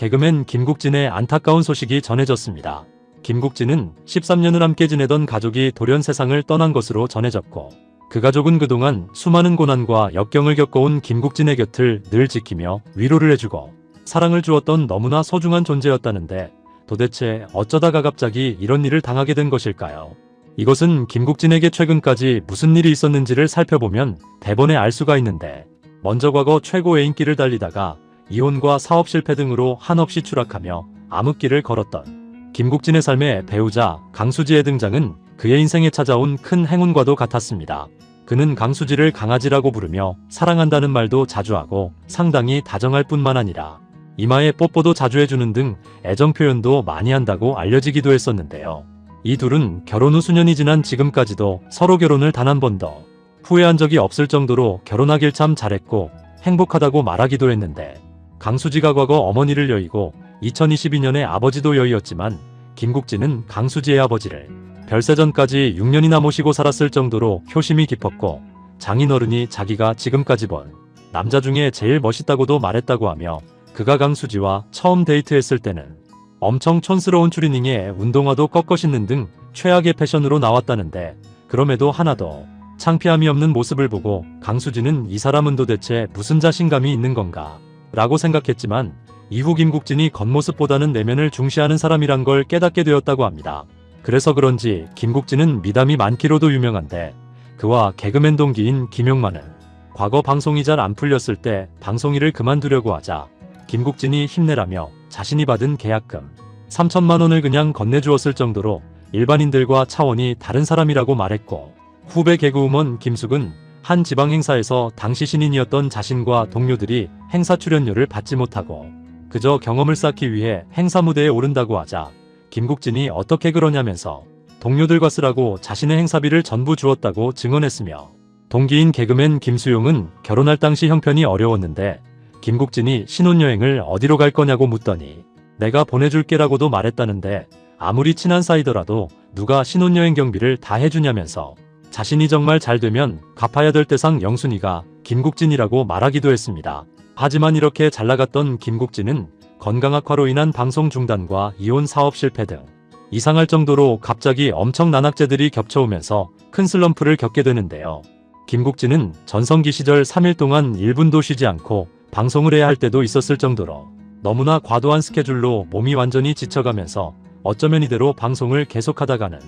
개그맨 김국진의 안타까운 소식이 전해졌습니다. 김국진은 13년을 함께 지내던 가족이 돌연 세상을 떠난 것으로 전해졌고 그 가족은 그동안 수많은 고난과 역경을 겪어온 김국진의 곁을 늘 지키며 위로를 해주고 사랑을 주었던 너무나 소중한 존재였다는데 도대체 어쩌다가 갑자기 이런 일을 당하게 된 것일까요? 이것은 김국진에게 최근까지 무슨 일이 있었는지를 살펴보면 대본에 알 수가 있는데 먼저 과거 최고의 인기를 달리다가 이혼과 사업 실패 등으로 한없이 추락하며 암흑기를 걸었던 김국진의 삶의 배우자 강수지의 등장은 그의 인생에 찾아온 큰 행운과도 같았습니다. 그는 강수지를 강아지라고 부르며 사랑한다는 말도 자주 하고 상당히 다정할 뿐만 아니라 이마에 뽀뽀도 자주 해주는 등 애정 표현도 많이 한다고 알려지기도 했었는데요. 이 둘은 결혼 후 수년이 지난 지금까지도 서로 결혼을 단 한 번도 후회한 적이 없을 정도로 결혼하길 참 잘했고 행복하다고 말하기도 했는데 강수지가 과거 어머니를 여의고 2022년에 아버지도 여의었지만 김국진은 강수지의 아버지를 별세전까지 6년이나 모시고 살았을 정도로 효심이 깊었고 장인어른이 자기가 지금까지 본 남자 중에 제일 멋있다고도 말했다고 하며 그가 강수지와 처음 데이트했을 때는 엄청 촌스러운 추리닝에 운동화도 꺾어 신는 등 최악의 패션으로 나왔다는데 그럼에도 하나도 창피함이 없는 모습을 보고 강수지는 이 사람은 도대체 무슨 자신감이 있는 건가 라고 생각했지만 이후 김국진이 겉모습보다는 내면을 중시하는 사람이란 걸 깨닫게 되었다고 합니다. 그래서 그런지 김국진은 미담이 많기로도 유명한데 그와 개그맨 동기인 김용만은 과거 방송이 잘 안 풀렸을 때 방송일을 그만두려고 하자 김국진이 힘내라며 자신이 받은 계약금 3천만 원을 그냥 건네주었을 정도로 일반인들과 차원이 다른 사람이라고 말했고 후배 개그우먼 김숙은 한 지방 행사에서 당시 신인이었던 자신과 동료들이 행사 출연료를 받지 못하고 그저 경험을 쌓기 위해 행사 무대에 오른다고 하자 김국진이 어떻게 그러냐면서 동료들과 쓰라고 자신의 행사비를 전부 주었다고 증언했으며 동기인 개그맨 김수용은 결혼할 당시 형편이 어려웠는데 김국진이 신혼여행을 어디로 갈 거냐고 묻더니 내가 보내줄게라고도 말했다는데 아무리 친한 사이더라도 누가 신혼여행 경비를 다 해주냐면서 자신이 정말 잘 되면 갚아야 될 대상 영순이가 김국진이라고 말하기도 했습니다. 하지만 이렇게 잘 나갔던 김국진은 건강 악화로 인한 방송 중단과 이혼 사업 실패 등 이상할 정도로 갑자기 엄청난 악재들이 겹쳐오면서 큰 슬럼프를 겪게 되는데요. 김국진은 전성기 시절 3일 동안 1분도 쉬지 않고 방송을 해야 할 때도 있었을 정도로 너무나 과도한 스케줄로 몸이 완전히 지쳐가면서 어쩌면 이대로 방송을 계속하다가는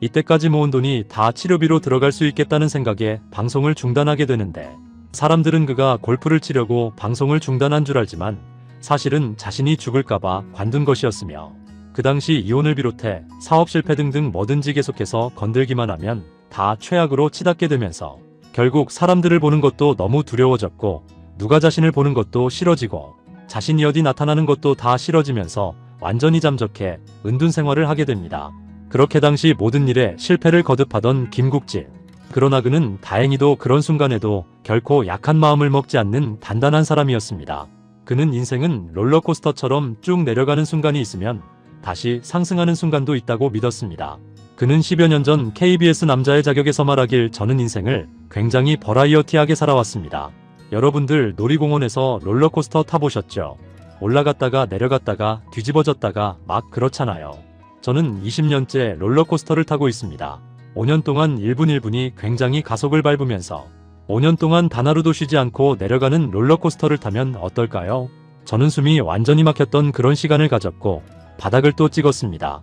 이때까지 모은 돈이 다 치료비로 들어갈 수 있겠다는 생각에 방송을 중단하게 되는데 사람들은 그가 골프를 치려고 방송을 중단한 줄 알지만 사실은 자신이 죽을까봐 관둔 것이었으며 그 당시 이혼을 비롯해 사업 실패 등등 뭐든지 계속해서 건들기만 하면 다 최악으로 치닫게 되면서 결국 사람들을 보는 것도 너무 두려워졌고 누가 자신을 보는 것도 싫어지고 자신이 어디 나타나는 것도 다 싫어지면서 완전히 잠적해 은둔 생활을 하게 됩니다. 그렇게 당시 모든 일에 실패를 거듭하던 김국진. 그러나 그는 다행히도 그런 순간에도 결코 약한 마음을 먹지 않는 단단한 사람이었습니다. 그는 인생은 롤러코스터처럼 쭉 내려가는 순간이 있으면 다시 상승하는 순간도 있다고 믿었습니다. 그는 10여 년 전 KBS 남자의 자격에서 말하길 저는 인생을 굉장히 버라이어티하게 살아왔습니다. 여러분들 놀이공원에서 롤러코스터 타보셨죠? 올라갔다가 내려갔다가 뒤집어졌다가 막 그렇잖아요. 저는 20년째 롤러코스터를 타고 있습니다. 5년 동안 1분 1분이 굉장히 가속을 밟으면서 5년 동안 단 하루도 쉬지 않고 내려가는 롤러코스터를 타면 어떨까요? 저는 숨이 완전히 막혔던 그런 시간을 가졌고 바닥을 또 찍었습니다.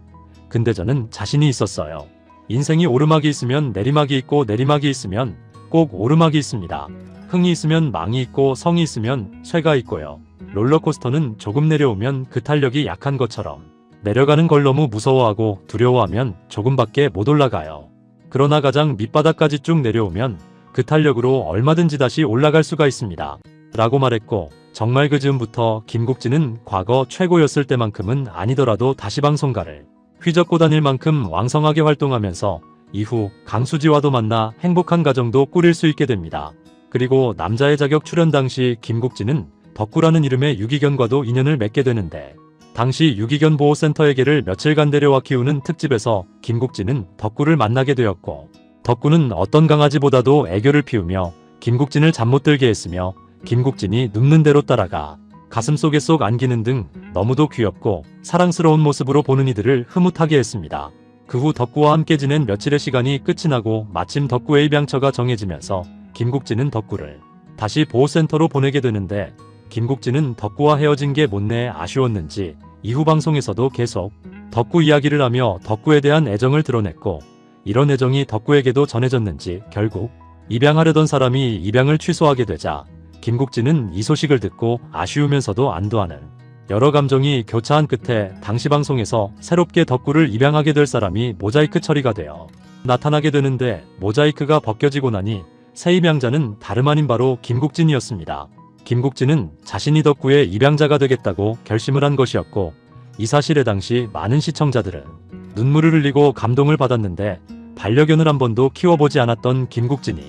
근데 저는 자신이 있었어요. 인생이 오르막이 있으면 내리막이 있고 내리막이 있으면 꼭 오르막이 있습니다. 흥이 있으면 망이 있고 성이 있으면 쇠가 있고요. 롤러코스터는 조금 내려오면 그 탄력이 약한 것처럼 내려가는 걸 너무 무서워하고 두려워하면 조금밖에 못 올라가요. 그러나 가장 밑바닥까지 쭉 내려오면 그 탄력으로 얼마든지 다시 올라갈 수가 있습니다. 라고 말했고 정말 그 즈음부터 김국진은 과거 최고였을 때만큼은 아니더라도 다시 방송가를 휘젓고 다닐 만큼 왕성하게 활동하면서 이후 강수지와도 만나 행복한 가정도 꾸릴 수 있게 됩니다. 그리고 남자의 자격 출연 당시 김국진은 덕구라는 이름의 유기견과도 인연을 맺게 되는데 당시 유기견 보호센터에게를 며칠간 데려와 키우는 특집에서 김국진은 덕구를 만나게 되었고 덕구는 어떤 강아지보다도 애교를 피우며 김국진을 잠 못 들게 했으며 김국진이 눕는 대로 따라가 가슴 속에 쏙 안기는 등 너무도 귀엽고 사랑스러운 모습으로 보는 이들을 흐뭇하게 했습니다. 그 후 덕구와 함께 지낸 며칠의 시간이 끝이 나고 마침 덕구의 입양처가 정해지면서 김국진은 덕구를 다시 보호센터로 보내게 되는데 김국진은 덕구와 헤어진 게 못내 아쉬웠는지 이후 방송에서도 계속 덕구 이야기를 하며 덕구에 대한 애정을 드러냈고 이런 애정이 덕구에게도 전해졌는지 결국 입양하려던 사람이 입양을 취소하게 되자 김국진은 이 소식을 듣고 아쉬우면서도 안도하는 여러 감정이 교차한 끝에 당시 방송에서 새롭게 덕구를 입양하게 될 사람이 모자이크 처리가 되어 나타나게 되는데 모자이크가 벗겨지고 나니 새 입양자는 다름 아닌 바로 김국진이었습니다. 김국진은 자신이 덕구의 입양자가 되겠다고 결심을 한 것이었고 이 사실에 당시 많은 시청자들은 눈물을 흘리고 감동을 받았는데 반려견을 한 번도 키워보지 않았던 김국진이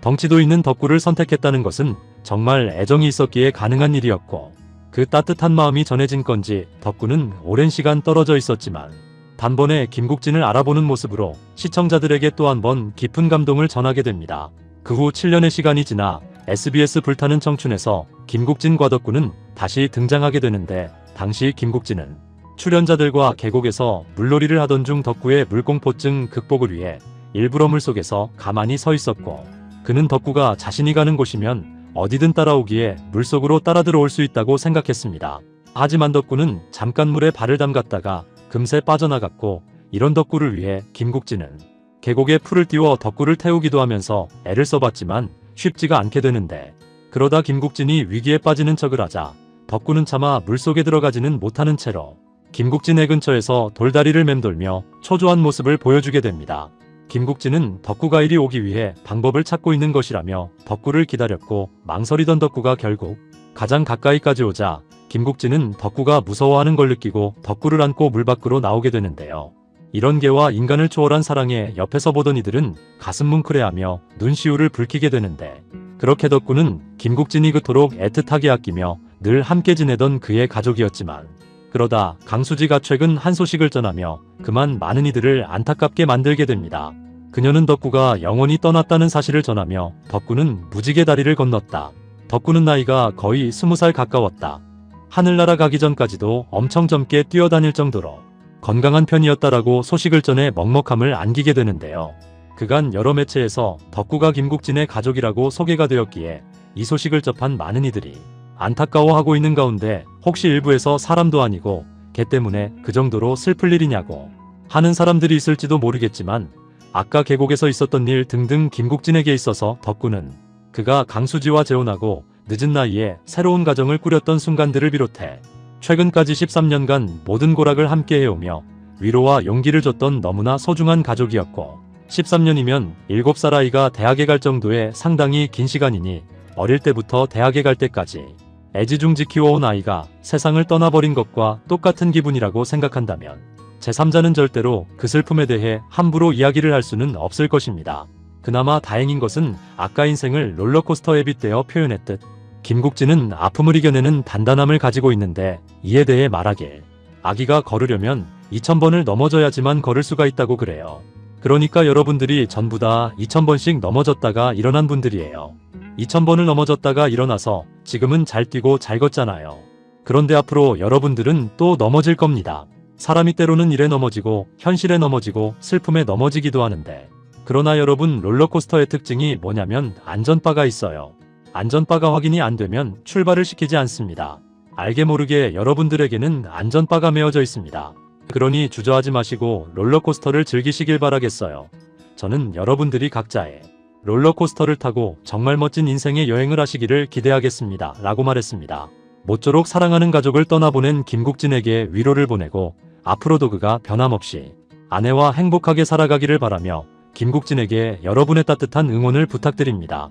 덩치도 있는 덕구를 선택했다는 것은 정말 애정이 있었기에 가능한 일이었고 그 따뜻한 마음이 전해진 건지 덕구는 오랜 시간 떨어져 있었지만 단번에 김국진을 알아보는 모습으로 시청자들에게 또 한 번 깊은 감동을 전하게 됩니다. 그 후 7년의 시간이 지나 SBS 불타는 청춘에서 김국진 과 덕구는 다시 등장하게 되는데 당시 김국진은 출연자들과 계곡에서 물놀이를 하던 중 덕구의 물공포증 극복을 위해 일부러 물속에서 가만히 서 있었고 그는 덕구가 자신이 가는 곳이면 어디든 따라오기에 물속으로 따라 들어올 수 있다고 생각했습니다. 하지만 덕구는 잠깐 물에 발을 담갔다가 금세 빠져나갔고 이런 덕구를 위해 김국진은 계곡에 풀을 띄워 덕구를 태우기도 하면서 애를 써봤지만 쉽지가 않게 되는데 그러다 김국진이 위기에 빠지는 척을 하자 덕구는 차마 물속에 들어가지는 못하는 채로 김국진의 근처에서 돌다리를 맴돌며 초조한 모습을 보여주게 됩니다. 김국진은 덕구가 이리 오기 위해 방법을 찾고 있는 것이라며 덕구를 기다렸고 망설이던 덕구가 결국 가장 가까이까지 오자 김국진은 덕구가 무서워하는 걸 느끼고 덕구를 안고 물 밖으로 나오게 되는데요. 이런 개와 인간을 초월한 사랑에 옆에서 보던 이들은 가슴 뭉클해하며 눈시울을 붉히게 되는데 그렇게 덕구는 김국진이 그토록 애틋하게 아끼며 늘 함께 지내던 그의 가족이었지만 그러다 강수지가 최근 한 소식을 전하며 그만 많은 이들을 안타깝게 만들게 됩니다. 그녀는 덕구가 영원히 떠났다는 사실을 전하며 덕구는 무지개 다리를 건넜다. 덕구는 나이가 거의 스무 살 가까웠다. 하늘나라 가기 전까지도 엄청 젊게 뛰어다닐 정도로 건강한 편이었다라고 소식을 전해 먹먹함을 안기게 되는데요. 그간 여러 매체에서 덕구가 김국진의 가족이라고 소개가 되었기에 이 소식을 접한 많은 이들이 안타까워하고 있는 가운데 혹시 일부에서 사람도 아니고 개 때문에 그 정도로 슬플 일이냐고 하는 사람들이 있을지도 모르겠지만 아까 계곡에서 있었던 일 등등 김국진에게 있어서 덕구는 그가 강수지와 재혼하고 늦은 나이에 새로운 가정을 꾸렸던 순간들을 비롯해 최근까지 13년간 모든 고락을 함께 해오며 위로와 용기를 줬던 너무나 소중한 가족이었고 13년이면 7살 아이가 대학에 갈 정도의 상당히 긴 시간이니 어릴 때부터 대학에 갈 때까지 애지중 지 키워온 아이가 세상을 떠나버린 것과 똑같은 기분이라고 생각한다면 제3자는 절대로 그 슬픔에 대해 함부로 이야기를 할 수는 없을 것입니다. 그나마 다행인 것은 아까 인생을 롤러코스터에 빗대어 표현했듯 김국진은 아픔을 이겨내는 단단함을 가지고 있는데 이에 대해 말하길 아기가 걸으려면 2000번을 넘어져야지만 걸을 수가 있다고 그래요. 그러니까 여러분들이 전부 다 2000번씩 넘어졌다가 일어난 분들이에요. 2000번을 넘어졌다가 일어나서 지금은 잘 뛰고 잘 걷잖아요. 그런데 앞으로 여러분들은 또 넘어질 겁니다. 사람이 때로는 일에 넘어지고 현실에 넘어지고 슬픔에 넘어지기도 하는데 그러나 여러분 롤러코스터의 특징이 뭐냐면 안전바가 있어요. 안전바가 확인이 안 되면 출발을 시키지 않습니다. 알게 모르게 여러분들에게는 안전바가 메어져 있습니다. 그러니 주저하지 마시고 롤러코스터를 즐기시길 바라겠어요. 저는 여러분들이 각자의 롤러코스터를 타고 정말 멋진 인생의 여행을 하시기를 기대하겠습니다. 라고 말했습니다. 모쪼록 사랑하는 가족을 떠나보낸 김국진에게 위로를 보내고 앞으로도 그가 변함없이 아내와 행복하게 살아가기를 바라며 김국진에게 여러분의 따뜻한 응원을 부탁드립니다.